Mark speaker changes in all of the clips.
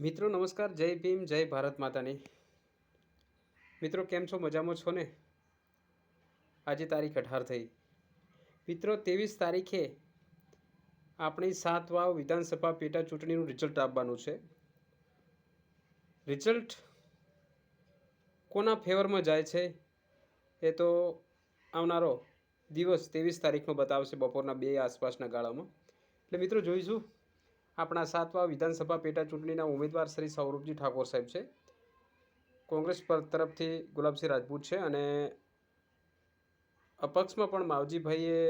Speaker 1: મિત્રો, નમસ્કાર. જય ભીમ, જય ભારત માતાની. મિત્રો, કેમ છો? મજામાં છો ને? આજે તારીખ અઢાર થઈ. મિત્રો, ત્રેવીસ તારીખે આપણી સાત વાવ વિધાનસભા પેટા ચૂંટણીનું રિઝલ્ટ આપવાનું છે. રિઝલ્ટ કોના ફેવરમાં જાય છે? એ તો આવનારો દિવસ ત્રેવીસ તારીખનો બતાવશે બપોરના બે આસપાસના ગાળામાં. એટલે મિત્રો, જોઈશું. આપણા સાતવા વિધાનસભા પેટા ચૂંટણીના ઉમેદવાર શ્રી સૌરભજી ઠાકોર સાહેબ છે. કોંગ્રેસ પર તરફથી ગુલાબસિંહ રાજપૂત છે અને અપક્ષમાં પણ માવજીભાઈએ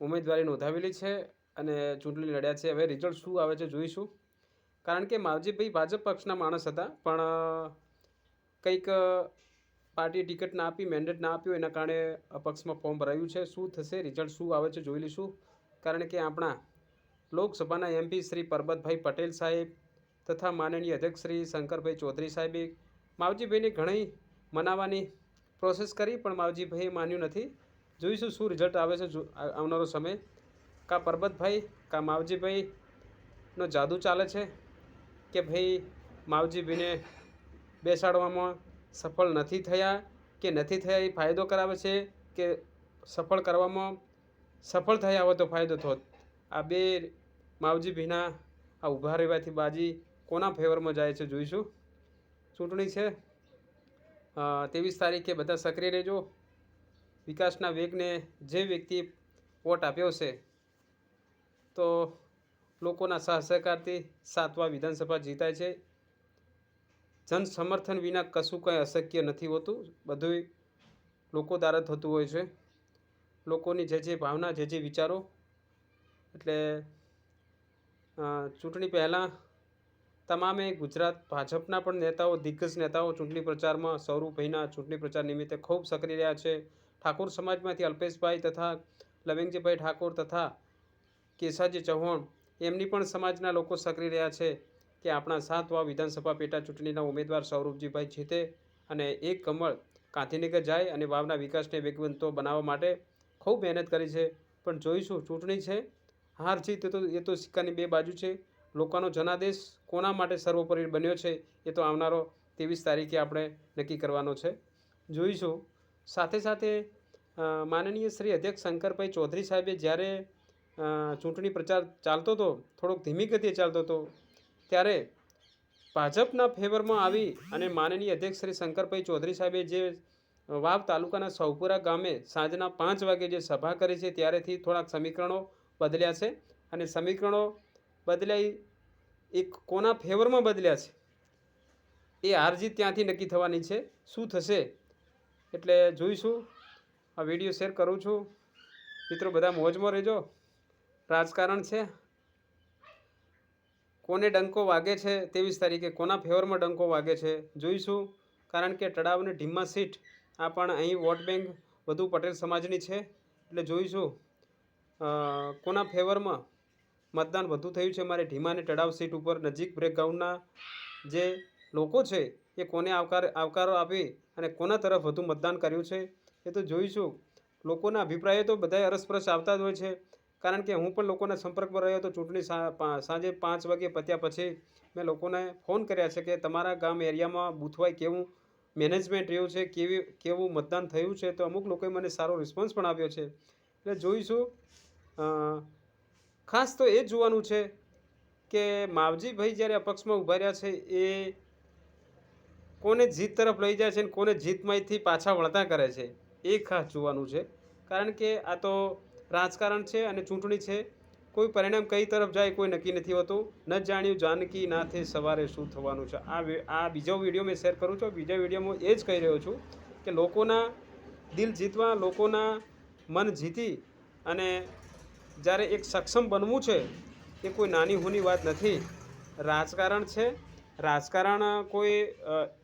Speaker 1: ઉમેદવારી નોંધાવેલી છે અને ચૂંટણી લડ્યા છે. હવે રિઝલ્ટ શું આવે છે જોઈશું. કારણ કે માવજીભાઈ ભાજપ પક્ષના માણસ હતા, પણ કંઈક પાર્ટીએ ટિકિટ ના આપી મેન્ડેટ ના આપ્યું, એના કારણે અપક્ષમાં ફોર્મ ભરાયું છે. શું થશે? રિઝલ્ટ શું આવે છે જોઈ લઈશું. કારણ કે આપણા લોકસભાના એમપી શ્રી પરબતભાઈ પટેલ સાહેબ તથા માનનીય અધ્યક્ષ શ્રી શંકરભાઈ ચૌધરી સાહેબે માવજીભાઈને ઘણી મનાવવાની પ્રોસેસ કરી, પણ માવજીભાઈએ માન્યું નથી. જોઈશું શું રિઝલ્ટ આવે છે આવનારો સમય. કા પરબતભાઈ, કા માવજીભાઈનો જાદુ ચાલે છે કે ભાઈ માવજીભાઈને બેસાડવામાં સફળ નથી થયા કે નથી થયા એ ફાયદો કરાવે છે કે સફળ કરવામાં સફળ થયા હોય તો ફાયદો થોત આ બે માવજી ભીના આ ઊભા રહેવાથી બાજી કોના ફેવરમાં જાય છે જોઈશું. ચૂંટણી છે. ત્રેવીસ તારીખે બધા સક્રિય રહેજો. વિકાસના વેગને જે વ્યક્તિ વોટ આપ્યો છે, તો લોકોના સહસહકારથી સાતવા વિધાનસભા જીતાય છે. જન સમર્થન વિના કશું કંઈ અશક્ય નથી હોતું. બધું લોકો દ્વારા થતું હોય છે. લોકોની જે જે ભાવના, જે જે વિચારો, એટલે ચૂંટણી પહેલાં તમામે ગુજરાત ભાજપના પણ નેતાઓ, દિગ્ગજ નેતાઓ ચૂંટણી પ્રચારમાં સૌરભભાઈના ચૂંટણી પ્રચાર નિમિત્તે ખૂબ સક્રિય રહ્યા છે. ઠાકોર સમાજમાંથી અલ્પેશભાઈ તથા લવિંગજીભાઈ ઠાકોર તથા કેશાજી ચૌહાણ એમની પણ સમાજના લોકો સક્રિય રહ્યા છે કે આપણા સાત વાવ વિધાનસભા પેટા ચૂંટણીના ઉમેદવાર સૌરભજીભાઈ જીતે અને એક કમળ ગાંધીનગર જાય અને વાવના વિકાસને વેગવંતો બનાવવા માટે ખૂબ મહેનત કરી છે. પણ જોઈશું ચૂંટણી છે હાર જીત તો, એ તો સિક્કાની બે બાજુ છે. લોકોનો જનાદેશ કોના માટે સર્વોપરી બન્યો છે, એ તો આવનારો ત્રેવીસ તારીખે આપણે નક્કી કરવાનો છે. જોઈશું. સાથે સાથે માનનીય શ્રી અધ્યક્ષ શંકરભાઈ ચૌધરી સાહેબે જ્યારે ચૂંટણી પ્રચાર ચાલતો હતો, થોડોક ધીમી ગતિએ ચાલતો હતો, ત્યારે ભાજપના ફેવરમાં આવી અને માનનીય અધ્યક્ષ શ્રી શંકરભાઈ ચૌધરી સાહેબે જે વાવ તાલુકાના સૌપુરા ગામે સાંજના પાંચ વાગે જે સભા કરી છે, ત્યારેથી થોડાક સમીકરણો બદલ્યા છે અને સમીકરણો બદલાઈ એક કોના ફેવરમાં બદલ્યા છે? એ હારજી ત્યાંથી નક્કી થવાની છે. શું થશે? એટલે જોઈશું. આ વીડિયો શેર કરું છું. મિત્રો, બધા મોજમાં રહેજો. રાજકારણ છે. કોને ડંકો વાગે છે ત્રેવીસ તારીખે? કોના ફેવરમાં ડંકો વાગે છે? જોઈશું. કારણ કે તળાવ અને ઢીમા સીટ આ પણ અહીં વોટ બેંક વધુ પટેલ સમાજની છે. એટલે જોઈશું. કોના ફેવરમાં મતદાન વધુ થયું છે? મારે ઢીમાને ટડાવ સીટ ઉપર નજીક બ્રેકગ્રાઉન્ડના જે લોકો છે, એ કોને આવકાર, આવકારો આપી અને કોના તરફ વધુ મતદાન કર્યું છે? એ તો જોઈશું લોકોના અભિપ્રાયો તો બધા અરસપરસ આવતા જ હોય છે. કારણ કે હું પણ લોકોના સંપર્કમાં રહ્યો તો ચૂંટણી સાંજે પાંચ વાગે પત્યા પછી મેં લોકોને ફોન કર્યા છે કે તમારા ગામ એરિયામાં બૂથવાય કેવું મેનેજમેન્ટ રહ્યું છે? કેવી, કેવું મતદાન થયું છે? તો અમુક લોકોએ મને સારો રિસ્પોન્સ પણ આપ્યો છે. એટલે જોઈશું ખાસ તો એ જોવાનું છે કે માવજીભાઈ જ્યારે અપક્ષમાં ઊભા રહ્યા છે, એ કોને જીત તરફ લઈ જાય છે અને કોને જીતમાંથી પાછા વળતા કરે છે, એ ખાસ જોવાનું છે. કારણ કે આ તો રાજકારણ છે અને ચૂંટણી છે, કોઈ પરિણામ કઈ તરફ જાય કોઈ નક્કી નથી હોતું. ન જાણ્યું જાનકી નાથે સવારે શું થવાનું છે. આ આ બીજો વીડિયો મેં શેર કરું છું. બીજા વિડીયોમાં એ જ કહી રહ્યો છું કે લોકોના દિલ જીતવા, લોકોના મન જીતી અને જ્યારે એક સક્ષમ બનવું છે, એ કોઈ નાની હોની વાત નથી. રાજકારણ છે. રાજકારણ કોઈ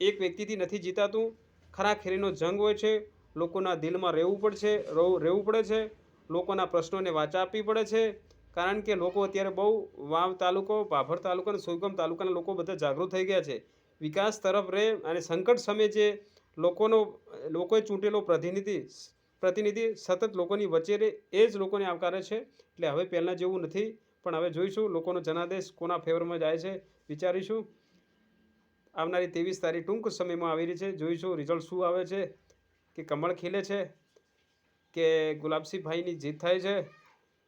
Speaker 1: એક વ્યક્તિથી નથી જીતાતું. ખરા ખેરીનો જંગ હોય છે. લોકોના દિલમાં રહેવું પડશે રહું- રહેવું પડે છે. લોકોના પ્રશ્નોને વાચા આપવી પડે છે. કારણ કે લોકો અત્યારે બહુ વાવ તાલુકો, ભાભર તાલુકો અને સુઈગામ તાલુકાના લોકો બધા જાગૃત થઈ ગયા છે. વિકાસ તરફ રહે અને સંકટ સમયે જે લોકોનો, લોકોએ ચૂંટેલો પ્રતિનિધિ પ્રતિનિધિ સતત લોકોની વચ્ચે રહે, એ જ લોકોને આવકારે છે. એટલે હવે પહેલાં જેવું નથી, પણ હવે જોઈશું. લોકોનો જનાદેશ કોના ફેવરમાં જાય છે, વિચારીશું. આવનારી ત્રેવીસ તારીખ ટૂંક સમયમાં આવી રહી છે. જોઈશું રિઝલ્ટ શું આવે છે, કે કમળ ખીલે છે, કે ગુલાબસિંહભાઈની જીત થાય છે,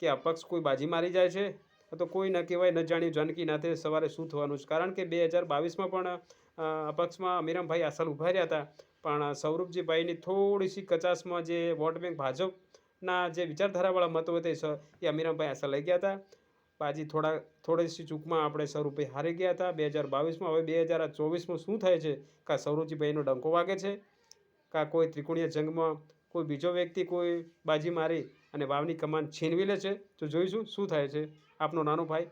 Speaker 1: કે અપક્ષ કોઈ બાજી મારી જાય છે. તો કોઈ ન કહેવાય, ન જાણ્યું, જાનકી નાથે સવારે શું થવાનું છે? કારણ કે બે હજાર બાવીસમાં પણ અપક્ષમાં અમીરામભાઈ આસલ ઊભા રહ્યા હતા. પણ સૌરભજીભાઈની થોડી સી કચાસમાં જે વોટ બેંક ભાજપના જે વિચારધારાવાળા મતો હતા એ અમીરામભાઈ આશા લઈ ગયા હતા. બાજી થોડા, થોડીસી ચૂકમાં આપણે સૌરભભાઈ હારી ગયા હતા. બે હજાર બાવીસમાં, હવે બે હજાર ચોવીસમાં શું થાય છે? કાં સૌરભજીભાઈનો ડંકો વાગે છે? કાં કોઈ ત્રિકોણીય જંગમાં કોઈ બીજો વ્યક્તિ કોઈ બાજી મારી અને વાવની કમાન છીનવી લે છે? તો જોઈશું શું થાય છે. આપનો નાનો ભાઈ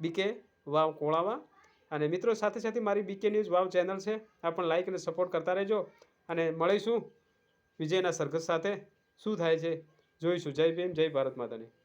Speaker 1: બીકે વાવ કોળાવા અને મિત્રો, સાથે સાથે મારી બીકે ન્યૂઝ વાવ ચેનલ છે આ પણ લાઈક અને સપોર્ટ કરતા રહેજો. અને મળીશું વિજયના સરઘસ સાથે. શું થાય છે? જોઈશું. જય ભીમ, જય ભારત માતાની.